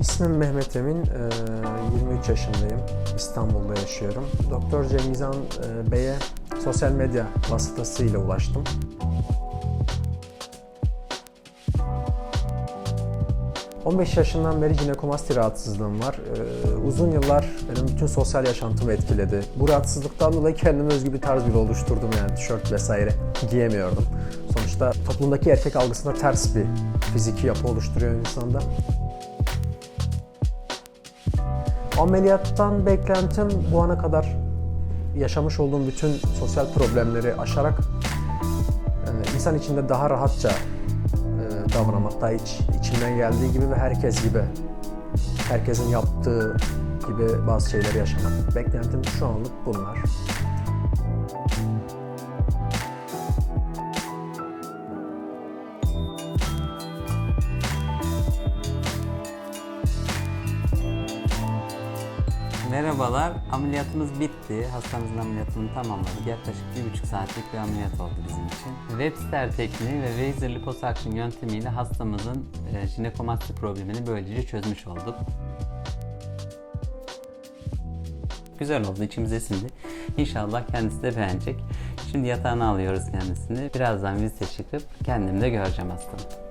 İsmim Mehmet Emin, e, 23 yaşındayım. İstanbul'da yaşıyorum. Doktor Cengizhan e, Bey'e sosyal medya vasıtasıyla ulaştım. ...15 yaşından beri jinekomasti rahatsızlığım var. Ee, uzun yıllar benim bütün sosyal yaşantımı etkiledi. Bu rahatsızlıktan dolayı kendime özgü bir tarz bile oluşturdum yani tişört vesaire giyemiyordum. Sonuçta toplumdaki erkek algısına ters bir fiziki yapı oluşturuyor insanda. Ameliyattan beklentim bu ana kadar yaşamış olduğum bütün sosyal problemleri aşarak e, insan içinde daha rahatça e, davranmak, daha iç, içimden geldiği gibi ve herkes gibi, herkesin yaptığı gibi bazı şeyleri yaşamak. Beklentim şu anlık bunlar. Merhabalar, ameliyatımız bitti. Hastamızın ameliyatını tamamladık. Yaklaşık bir buçuk saatlik bir ameliyat oldu bizim için. Webster tekniği ve Weiser liposuction yöntemiyle hastamızın e, jinekomasti problemini böylece çözmüş olduk. Güzel oldu, içimize sindi. İnşallah kendisi de beğenecek. Şimdi yatağına alıyoruz kendisini. Birazdan vizite çıkıp kendim de göreceğim hastamı.